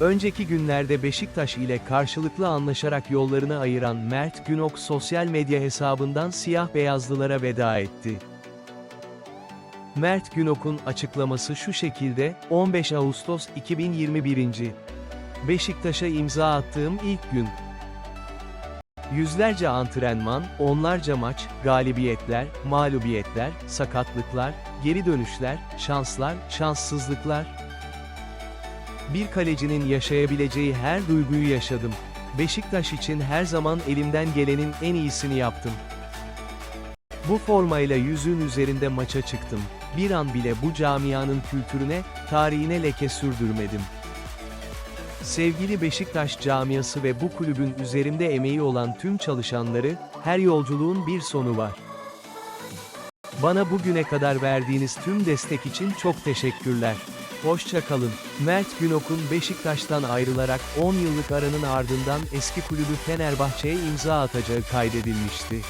Önceki günlerde Beşiktaş ile karşılıklı anlaşarak yollarını ayıran Mert Günok sosyal medya hesabından siyah beyazlılara veda etti. Mert Günok'un açıklaması şu şekilde, 15 Ağustos 2021. Beşiktaş'a imza attığım ilk gün. Yüzlerce antrenman, onlarca maç, galibiyetler, mağlubiyetler, sakatlıklar, geri dönüşler, şanslar, şanssızlıklar. Bir kalecinin yaşayabileceği her duyguyu yaşadım. Beşiktaş için her zaman elimden gelenin en iyisini yaptım. Bu formayla yüzüğün üzerinde maça çıktım. Bir an bile bu camianın kültürüne, tarihine leke sürdürmedim. Sevgili Beşiktaş camiası ve bu kulübün üzerimde emeği olan tüm çalışanları, her yolculuğun bir sonu var. Bana bugüne kadar verdiğiniz tüm destek için çok teşekkürler. Hoşça kalın. Mert Günok'un Beşiktaş'tan ayrılarak 10 yıllık aranın ardından eski kulübü Fenerbahçe'ye imza atacağı kaydedilmişti.